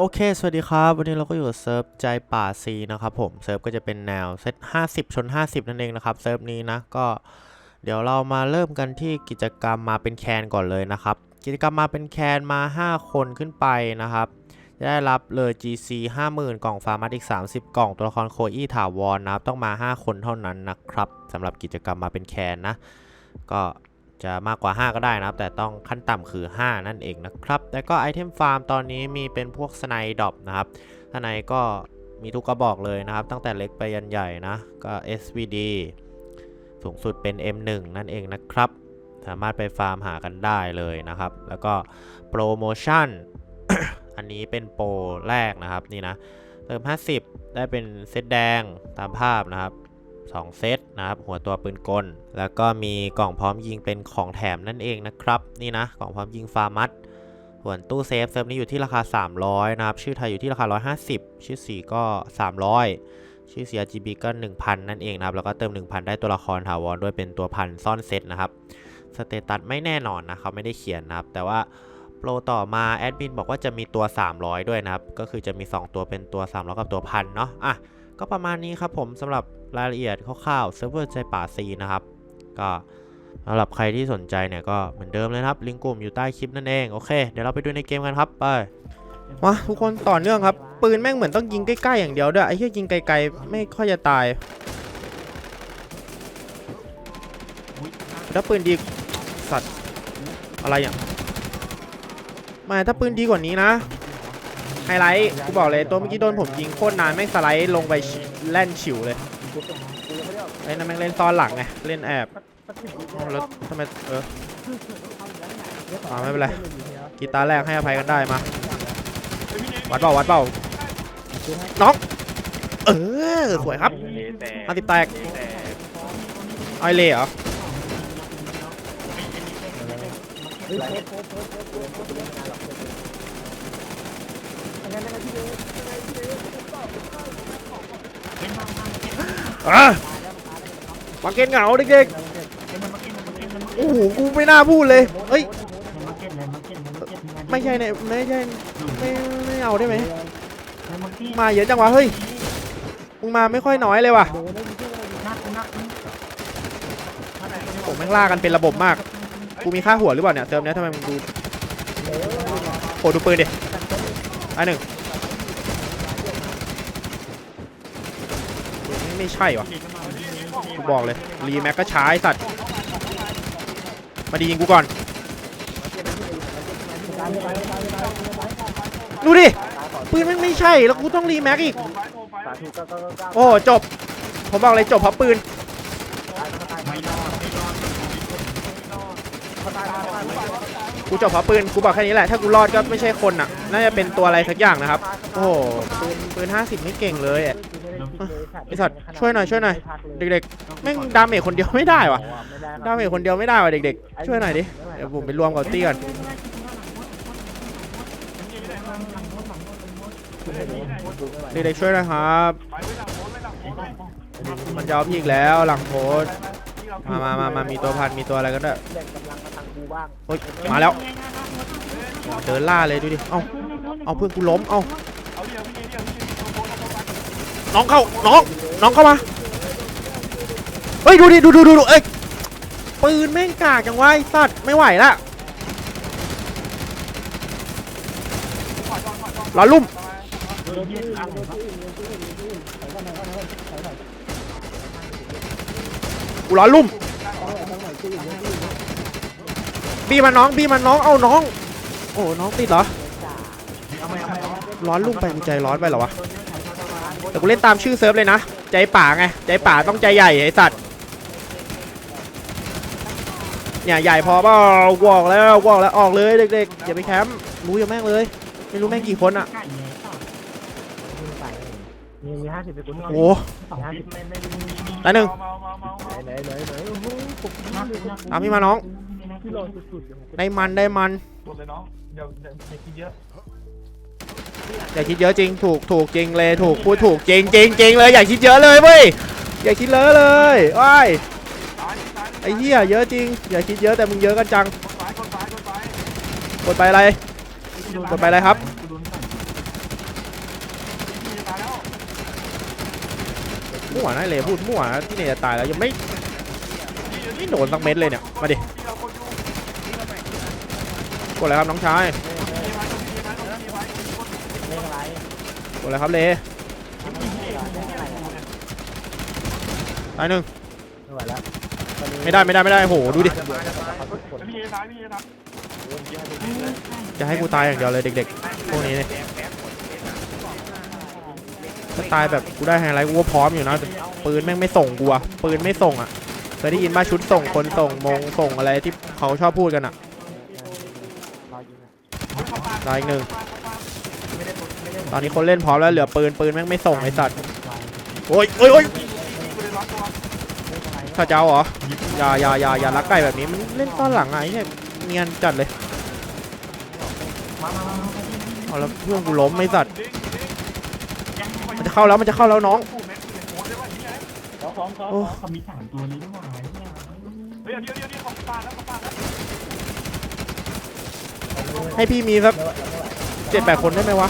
โอเค สวัสดีครับ วันนี้เราก็อยู่กับเซิร์ฟใจป่าซีนะครับผม เซิร์ฟก็จะเป็นแนวเซต50 ชน 50 นั่นเองนะครับ เซิร์ฟนี้นะก็เดี๋ยวเรามาเริ่มกันที่กิจกรรมมาเป็นแคนก่อนเลยนะครับ กิจกรรมมาเป็นแคนมา 5 คนขึ้นไปนะครับ จะได้รับเลย GC 50,000 กล่องฟาร์มัสอีก 30 กล่องตัวละครโคอี้ถาวรนะครับ ต้องมา 5 คนเท่านั้นนะครับสำหรับกิจกรรมมาเป็นแคนนะ ก็ จะมากกว่า 5 ก็ได้นะครับ แต่ต้องขั้นต่ำคือ 5 นั่นเองนะครับ แล้วก็ไอเทมฟาร์มตอนนี้มีเป็นพวกสไนดอปนะครับสไนก็มีทุกกระบอกเลยนะครับ ตั้งแต่เล็กไปยันใหญ่นะ ก็ SVD สูงสุดเป็น M1 นั่นเองนะครับ สามารถไปฟาร์มหากันได้เลยนะครับ แล้วก็โปรโมชั่น อันนี้เป็นโปรแรกนะครับนี่นะ เติม 50 ได้เป็นเซตแดงตามภาพนะครับ 2 เซตนะครับ หัวตัวปืนกล แล้วก็มีกล่องพร้อมยิงเป็นของแถมนั่นเองนะครับ นี่นะ กล่องพร้อมยิงฟาร์มัสส่วนตู้เซฟเซฟนี้อยู่ที่ราคา 300 นะครับ ชื่อไทยอยู่ที่ราคา 150 ชื่อสีก็ 300 ชื่อ CRGB ก็ 1,000 นั่นเองนะครับ แล้วก็เติม 1,000 ได้ตัวละครถาวรด้วยเป็นตัวพันซ่อนเซตนะครับ สเตตัสไม่แน่นอนนะเขาไม่ได้เขียนนะครับ แต่ว่าโปรต่อมาแอดมินบอกว่าจะมีตัว 300 ด้วยนะครับ ก็คือจะมี 2 ตัวเป็นตัว 300 กับตัวพันเนาะ อะ ก็ประมาณนี้ครับผมสำหรับรายละเอียดคร่าวๆเซิร์ฟเวอร์ใจป่าซีนะครับ ก็สำหรับใครที่สนใจเนี่ยก็เหมือนเดิมเลยครับ ลิงก์กลุ่มอยู่ใต้คลิปนั่นเอง โอเค เดี๋ยวเราไปดูในเกมกันครับไปมาทุกคนต่อเนื่องครับ ปืนแม่งเหมือนต้องยิงใกล้ๆอย่างเดียวด้วยไอ้เหี้ยยิงไกลๆไม่ค่อยจะตายถ้าปืนดีสัตว์อะไรอย่างไมาถ้าปืนดีกว่านี้นะ ไฮไลท์กูบอกเลยตัวเมื่อกี้โดนผมยิงโคตรนานแม่งสไลด์ลงไปแล่นฉิวเลยไอ้นั่นแม่งเล่นซ้อนหลังไงเล่นแอบแล้วทำไมเอออ่าไม่เป็นไรกีตาร์แรกให้อภัยกันได้มาวัดเป่าวัดเป่าน้องเออสวยครับมาติดแตกไอเล่เหรอ อะมาเกนเหงาเด็กๆโอ้โหกูไม่น่าพูดเลยเฮ้ยไม่ใช่เนี่ยไม่ใช่ไม่ไม่เอาได้ไหมมาเยอะจังวะเฮ้ยมึงมาไม่ค่อยน้อยเลยว่ะผมแม่งล่ากันเป็นระบบมากกูมีค่าหัวหรือเปล่าเนี่ยเติมเนี้ยทำไมมึงดูโหดูปืนดิ อันหนึ่งไม่ใช่วะกูบอกเลย รีแม็กก็ใช้สัตว์ มาดียิงกูก่อน ดูดิ ปืนม่งไม่ใช่แล้วกูต้องรีแม็กอีก โอ้จบ ผมบอกเลยจบเพราะปืน กูจบเพราะปืนกูบอกแค่นี้แหละถ้ากูรอดก็ไม่ใช่คนอะน่าจะเป็นตัวอะไรสักอย่างนะครับ โอ้โหปืนปืนห้าสิบไม่เก่งเลยอะไอสัตว์ช่วยหน่อยช่วยหน่อยเด็กๆแม่งดาเมจคนเดียวไม่ได้วะดาเมจคนเดียวไม่ได้วะเด็กๆ ช่วยหน่อยดิเดี๋ยวผมไปรวมกับตี้ก่อนเด็กๆช่วยหนะครับมันจะเอาพี่อีกแล้วหลังโพสต์มามามามามีตัวพันมีตัวอะไรกันด้วย โอ้ยมาแล้วเดินล่าเลยดูดิ เอ้า เอาเพื่อนกูล้ม เอ้าน้องเข้า น้อง น้องเข้ามา เฮ้ยดูดิ ดูดูดูดูเอ้ย ปืนแม่งกากจังวะไอ้สัตว์ไม่ไหวละรอลุ่มกูร้อนลุ่ม บีมันน้องบีมันน้องเอาน้อง โอ้น้องติดเหรอร้อนลุ่มไปกูใจร้อนไปเหรอวะแต่กูเล่นตามชื่อเซิร์ฟเลยนะ ใจป่าไง ใจป่าต้องใจใหญ่ไอ้สัตว์เนี่ยใหญ่พอเปล่าวอกแล้ววอกแล้วออกเลยเด็กๆอย่าไปแคมป์รู้อย่าแม่งเลย ไม่รู้แม่งกี่คนอะมีมีห้าสิบไปคุณโอ้ตายหนึ่งไหนไหนไหนโอ้โหปกติเลยตามพี่มาน้อง ที่เราสุดๆเมันได้มันกดเลยน้ออย่าอย่าคิดเยอะอย่าคิดเยอะจริงถูกถูกจริงเลยถูกพูดถูกจริงจริงจริงเลยอย่าคิดเยอะเลยเว้ยอย่าคิดเลอะเลยว้ายซ้ยไอ้เหี้ยเยอะจริง อย่าคิดเยอะแต่มึงเยอะกันจังกดไปอะไร กดไปเลยครับมั่นอะตามั่วนะเลยพูดมั่วนะที่เนี่ยตายแล้วยังไม่ไม่โดนสักเม็ดเลยเนี่ยมาดิ กดเลยครับน้องชายเลขอะไรกดเลยครับเลเลขอะไรตายหนึ่งไม่ไหวแล้วไม่ได้ไม่ได้ไม่ได้โหดูดิพี่เอซ้ายพี่เอซ้ายจะให้กูตายอย่างเดียวเลยเด็กๆพวกนี้เนี่ยถ้าตายแบบกูได้ไฮไลท์กูก็พร้อมอยู่นะแต่ปืนแม่งไม่ส่งกูอะปืนไม่ส่งอะเคยได้ยินมาชุดส่งคนส่งมงส่งอะไรที่เขาชอบพูดกันอะรอยิง ตายอีกหนึ่งตอนนี้คนเล่นพร้อมแล้วเหลือปืนปืนแม่งไม่ส่งไอสัตว์โอ้ยโอ้ยโอ้ยกูเลยล็อกตัวข้าเจ้าเหรออย่าอย่าอย่าอย่ารักไก่แบบนี้มันเล่นตอนหลังอะไอ้เนี่ยเนียนจัดเลยเอาแล้วเพื่อนกูล้มไอสัตว์มันจะเข้าแล้วมันจะเข้าแล้วน้องขอของขอโอ้เขามีสามตัวนี้ด้วยเฮ้ยเดี๋ยวเดี๋ยวเดี๋ยวเขาปาแล้วเขาปาแล้ว ให้พี่มีสักเจ็ดแปดคนได้ไหมวะ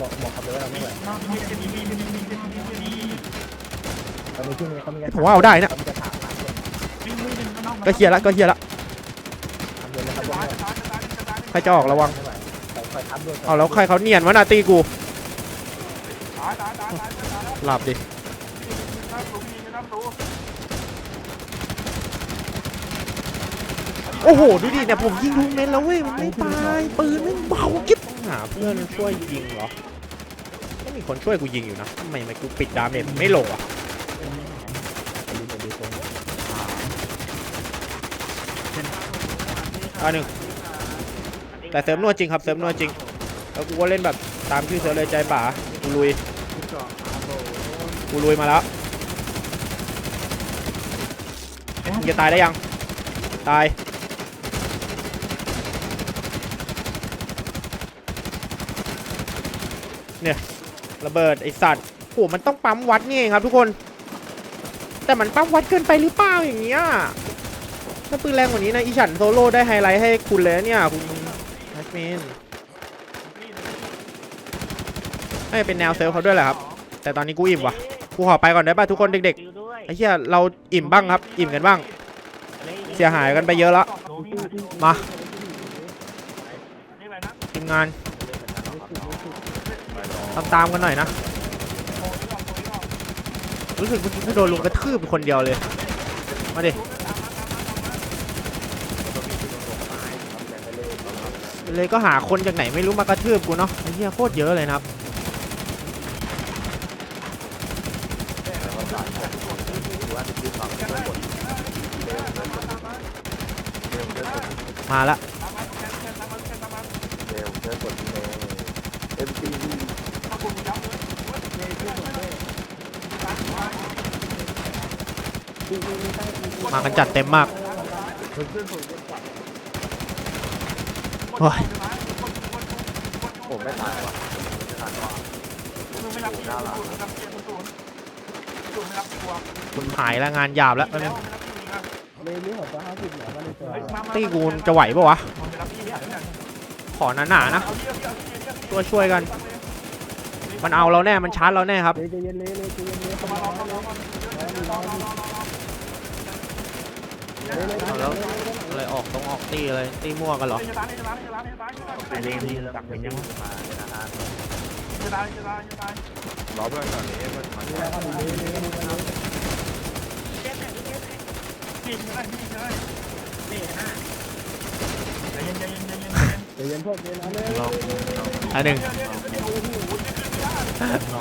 บอกบอกเขาเลยว่าเราไม่ไหวตอนนี้ที่นี่เขามีการผมว่าเอาได้นะก็เคลียร์ละก็เคลียร์ละทำเลยนะครับว่าใครจะออกระวังอยทับด้วยเอาแล้วใครเขาเนียนวะนาตีกู หลับดิโอ้โห ดูดิเนี่ยผมยิงทุกเม็ดแล้วเว้ย มันไม่ตาย ปืนไม่เบากิ๊บหาเพื่อนช่วยยิงเหรอก็มีคนช่วยกูยิงอยู่นะทำไมไมกูปิดดาเมจไม่ลงอะดูดูตรงตาหนึ่งแต่เสริมนวดจริงครับเสริมนวดจริงแล้วกูก็เล่นแบบตามชื่อเสริมเลยใจป่ากูลุย กูลุยมาแล้วมึงจะตายได้ยัง ตาย เนี่ยระเบิดไอสัตว์โหมันต้องปั๊มวัดนี่เองครับทุกคน แต่มันปั๊มวัดเกินไปหรือเปล่าอย่างเงี้ยถ้าปืนแรงกว่านี้นะอีฉันโซโล่ได้ไฮไลท์ให้คุณเลยเนี่ย คุณแมชเมนให้เป็นแนวเซิร์ฟเขาด้วยแหละครับ แต่ตอนนี้กูอิ่มว่ะ กูขอไปก่อนได้ป่ะทุกคนเด็กๆไอ้เหี้ยเราอิ่มบ้างครับ อิ่มกันบ้าง เสียหายกันไปเยอะละมาทีมงานตามตามๆกันหน่อยนะรู้สึกเมื่อกี้กูโดนลุงกระทืบเป็นคนเดียวเลย มาดิเลยก็หาคนจากไหนไม่รู้มากระทืบกูเนาะไอ้เหี้ยโคตรเยอะเลยนะครับ มาละเร็วเจอกดเลยเอ็มซีวีมากันจัดเต็มมากโอ้ยผมไม่ตายว่ะหา ยแล้วงานหยาบแล้วตอนนี้เลยเรื่องของตัวห้าสิบเหรอว่าในตัวตีกูจะไหวปะวะ ขอหนาๆนะช่วยช่วยๆกัน มันเอาเราแน่ มันชาร์จเราแน่ครับ เลยใจเย็นเลยเลยใจเย็นเลยเข้ามาแล้วเลยเลยเลยเอาแล้วอะไรออกตรงออกตีอะไรตีมั่วกันเหรอเล่นนี่ตักเป็นยังมาเลยนะฮะ รอเพื่อนก่อนนี้เพื่อนมานี่แหละครับเลยเลยเลยใจเย็นพวกเย็นเอาเลยอันหนึ่ง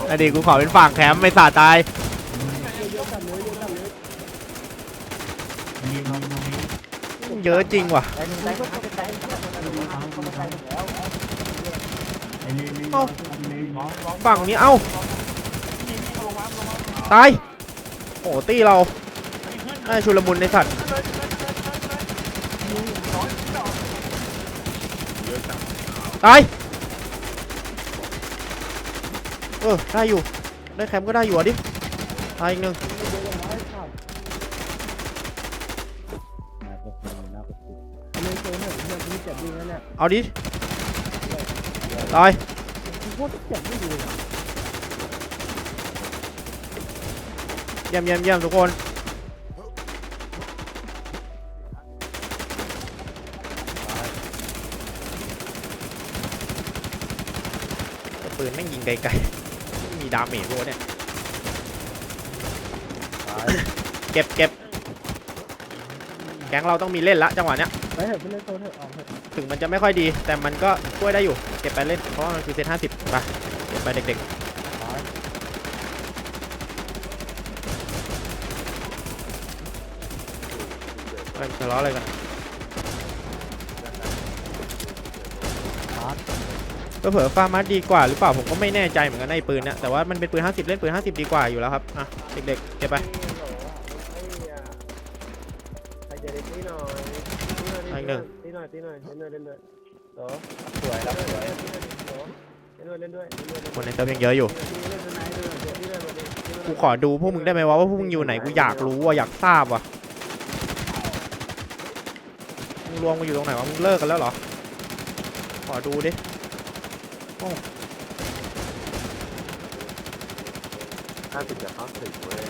อันนี้กูขอเป็นฝั่งแคมป์ไม่สาตายเยอะจริงว่ะใจหนึ่งใจก็ใจใจใจแล้วเอ้าฝั่งนี้เอ้า ตาย โอ้ตีเราน่าชุลมุนในสัตว์ตาย เออ ได้อยู่ ได้แคมป์ก็ได้อยู่อะดิ ตายอีกหนึ่งเล่นโซนหนึ่งเนี่ยมีเจ็บดีนะเนี่ยเอาดิ ตายโคตรเจ็บไม่ดีเลย ยี่ยมเยี่ยมเยี่ยมทุกคนแต่ปืนแม่งยิงไกลๆไม่มีดาเมจด้วยเนี่ยเก็บเก็บแก๊งเราต้องมีเล่นละจังหวะเนี้ยไปเถอะไปเล่นโซนเถอะออกเถอะถึงมันจะไม่ค่อยดี แต่มันก็ช่วยได้อยู่ เก็บไปเล่นเพราะว่ามันคือเซตห้าสิบไปเก็บไปเด็กๆ ทะเลาะอะไรกันก็เผื่อฟาร์มาดีกว่าหรือเปล่าผมก็ไม่แน่ใจเหมือนกันในะไอ้ปืนเนี่ยแต่ว่ามันเป็นปืน 50 เล่นปืน 50 ดีกว่าอยู่แล้วครับอะเด็กๆเก็บไปใครจะได้ตีหน่อยอีกหนึ่งตีหน่อยตีหน่อยเล่นด้วยเล่นด้วยโหสวยแล้วสวยเล่นด้วยเล่นด้วยเล่นด้วยคนในเติมยังเยอะอยู่เล่นด้วยเล่นด้วยเล่นด้วยกูขอดูพวกมึงได้ไหมวะว่าพวกมึงอยู่ไหนกูอยากรู้ว่ะอยากทราบว่ะมึง รวมกันอยู่ตรงไหนวะมึงเลิกกันแล้วเหรอ ขอดูดิห้าสิบจะเข้าถึงเว้ย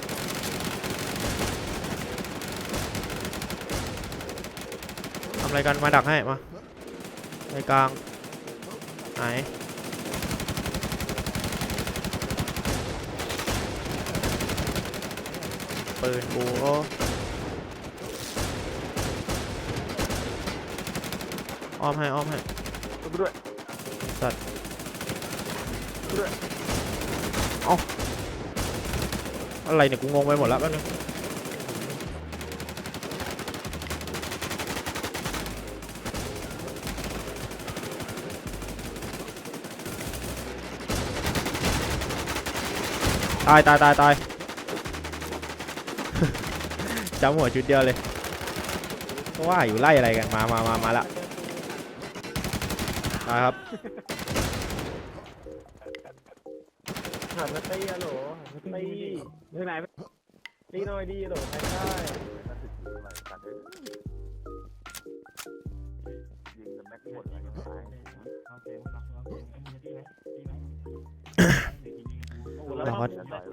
ทำอะไรกันมาดักให้มาในกลางไหนปืนกู อ้อมให้อ้อมให้ด้วยอะไรเนี่ยกูงงไปหมดแล้วแป๊บนึงตายตายตายตายจำหัวชุดเดียวเลยเพราะว่าอยู่ไล่อะไรกันมามามามาละ ตายครับหันมาตีอะโหลตีเรื่องไหนตีหน่อยดีโหลใครได้ยิงกันแม็กหมดเลยตายเราก็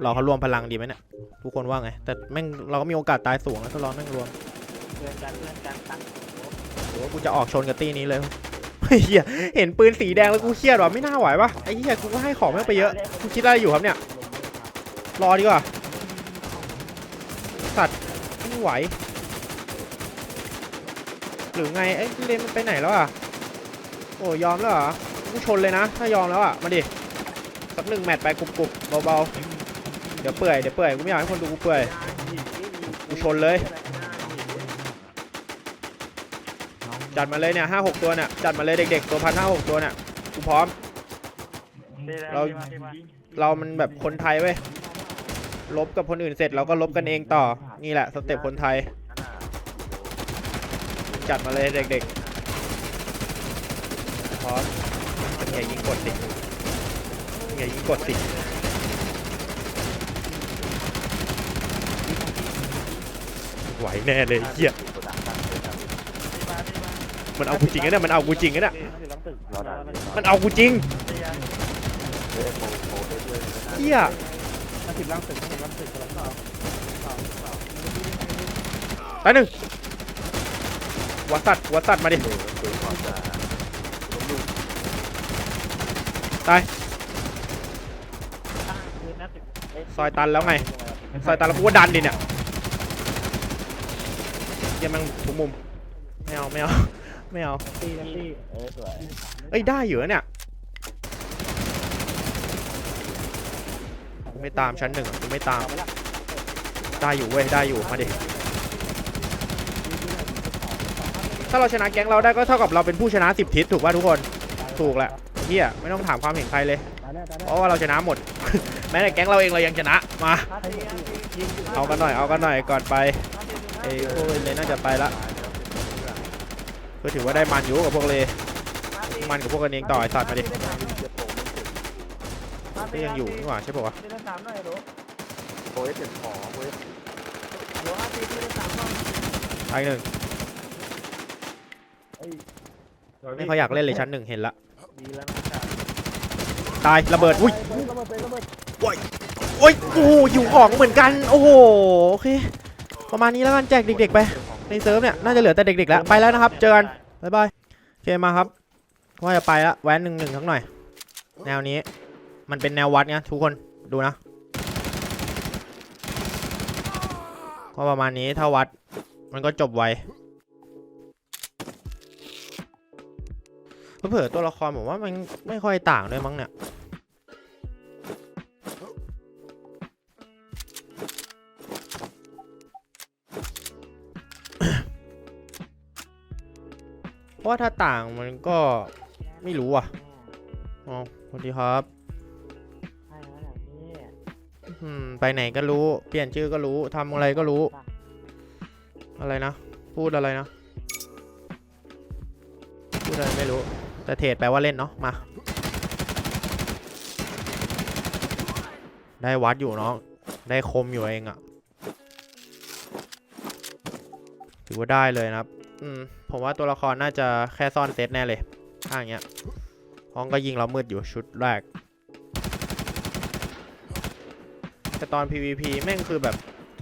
เราเขารวมพลังดีไหมเนี่ยทุกคนว่าไง แต่แม่งเราก็มีโอกาสตายสูงนะถ้าเราแม่งรวมเพื่อนกันเพื่อนกันตั้งหรือว่ากูจะออกชนกับตี้นี้เลย เฮียเห็นปืนสีแดงแล้วกูเครียดว่ะไม่น่าไหวปะไอ้เหี้ยกูก็ให้ของแม่งไปเยอะกูคิดอะไรอยู่ครับเนี่ย รอดีกว่า สัตว์ไม่ไหว หรือไงเอ้เลนมันไปไหนแล้วอะ โอ้ยอมแล้วเหรอกูชนเลยนะ ถ้ายอมแล้วอะ มาดิสักหนึ่งแมตช์ไปกรุบๆเบาๆ เดี๋ยวเปื่อยเดี๋ยวเปื่อยกูไม่อยากให้คนดูกูเปื่อยกูชนเลย จัดมาเลยเนี่ยห้าหกตัวเนี่ยจัดมาเลยเด็ก ๆ ตัวพันห้าหกตัวเนี่ยกูพร้อม เราเรามันแบบคนไทยเว้ยลบกับคนอื่นเสร็จเราก็ลบกันเองต่อนี่แหละสเต็ปคนไทย จัดมาเลยเด็กๆพร้อมอย่ายิงกดสิอย่ายิงกดสิไหวแน่เลยเฮีย มันเอากูจริงนะเนี่ยมันเอากูจริงนะเนี่ยมันเอากูจริงเฮ้ยโผล่โผล่ได้ด้วยเฮียมาสิบล่างตึกมาสิบล่างตึกกำลังต่อไปหนึ่งหัวสัตว์หัวสัตว์มาดิเออปืนขอจะซอยตันแล้วไงซอยตันแล้วกูก็ดันดิเนี่ยเหี้ยังมันทุกมุมไม่เอาไม่เอา ไม่เอาตีนะตีเออสวยเอ้ยได้อยู่นะเนี่ยกูไม่ตามชั้นหนึ่งอะกูไม่ตาม ได้อยู่เว้ยได้อยู่มาดิถ้าเราชนะแก๊งเราได้ก็เท่ากับเราเป็นผู้ชนะสิบทิศถูกป่ะทุกคนถูกแหละเฮียไม่ต้องถามความเห็นใครเลยตายแน่ตายเพแน่ราะว่าเราชนะหมด แม้แต่แก๊งเราเองเรายังชนะมา เอากันหน่อยเอากันหน่อยก่อนไปไอ้พวกเลยน่าจะไปละ ก็ถือว่าได้มันอยู่กับพวกเลยมันกับพวกกันเองต่อไอ้สัตว์มาดิก็ยังอยู่นี่หว่าใช่ป่าวะเล่นสามหน่อยโหลโอ้ยเป็นขอเว้ยโหลห้าตีเล่นสามหน่อยตายหนึ่งไม่ค่อยอยากเล่นเลยชั้นหนึ่งเห็นละดีแล้วนะจ๊ะตายระเบิดอุ้ยเฮ้ระเบิดเตะระเบิดโอ้ยโอ้ยโอ้โหอยู่ของเหมือนกันโอ้โหโอเคประมาณนี้แล้วกันแจกเด็กๆไป ในเซิร์ฟเนี่ยน่าจะเหลือแต่เด็กๆแล้วไปแล้วนะครับ เจอกันบ๊ายบายโอเคมาครับว่าจะไปละแว้นหนึ่งหนึ่งทั้งหน่อย แนวนี้มันเป็นแนววัดเนี่ยทุกคนดูนะก็ประมาณนี้ถ้าวัดมันก็จบไวเผื่อๆตัวละครผมว่ามันไม่ค่อยต่างด้วยมั้งเนี่ย ว่าถ้าต่างมันก็ไม่รู้อะอ๋อสวัสดีครับอืมไปไหนก็รู้ เปลี่ยนชื่อก็รู้ทำอะไรก็รู้ อะไรนะ พูดอะไรนะ พูดอะไรไม่รู้ แต่เทรดแปลว่าเล่นเนาะ มา ได้วัดอยู่น้อง ได้คมอยู่เองอะถือว่าได้เลยนะครับ อืม ผมว่าตัวละครน่าจะแค่ซ่อนเซตแน่เลยถ้าอย่างเงี้ยห้องก็ยิงเรามืดอยู่ชุดแรก แต่ตอน PVP แม่งคือแบบ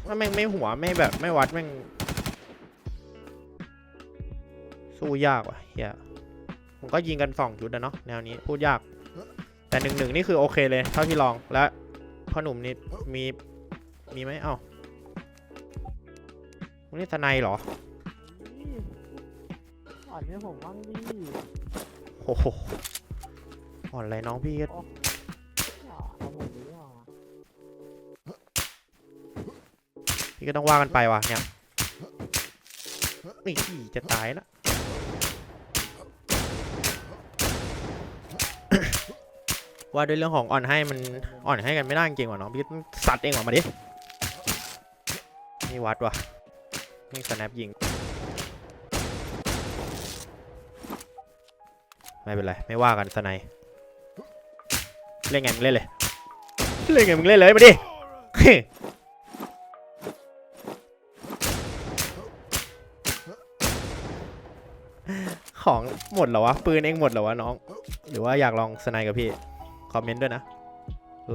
ว่าแม่งไม่หัวไม่แบบไม่วัดแม่ง สู้ยากว่ะเฮียผมก็ยิงกันสองชุดนะเนาะแนวนี้พูดยาก แต่หนึ่งหนึ่งนี่คือโอเคเลยเท่าที่ลองและพ่อหนุ่มนี่มีมีไหมเอ้านี่ทนายเหรอ อ่อนให้ผมบ้างดิโอ้โหอ่อนอะไรน้องพี่ก็อ่าเอาผมดิอะพี่ก็ต้องว่ากันไปว่ะเนี่ยนี่จะตายนะว่าด้วยเรื่องของอ่อนให้มันอ่อนให้กันไม่ได้จริงๆว่ะน้องพี่ต้องสัตว์เองออกมาดินี่วัดว่ะนี่สแนปยิง ไม่เป็นไร ไม่ว่ากันสไนยเล่นไงมึงเล่นเลย เล่นไงมึงเล่นเลยมาดิของหมดเหรอวะ ปืนเองหมดเหรอวะน้อง หรือว่าอยากลองสไนกับพี่ คอมเมนต์ด้วยนะ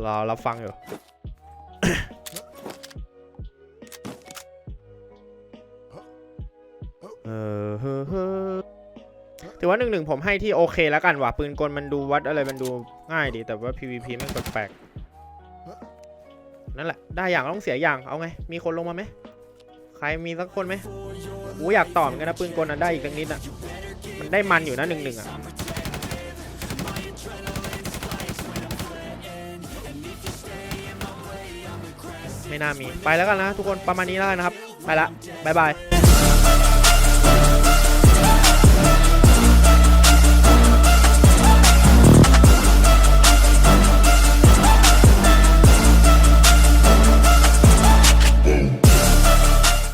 รอรับฟังอยู่ ว่าหนึ่งหนึ่งผมให้ที่โอเคแล้วกันว่ะปืนกลมันดูวัดอะไรมันดูง่ายดีแต่ว่า PVP ม่งแปลกๆนั่นแหละ ได้อย่างต้องเสียอย่างเอาไง มีคนลงมาไหมใครมีสักคนไหมกูอยากต่อมกันนะปืนกลน่ะได้อีกสักนิดอะมันได้มันอยู่นะหนึ่งหนึ่งอะไม่น่ามีไปแล้วกันนะทุกคนประมาณนี้แล้วกันนะครับ ไปละบ๊ายบาย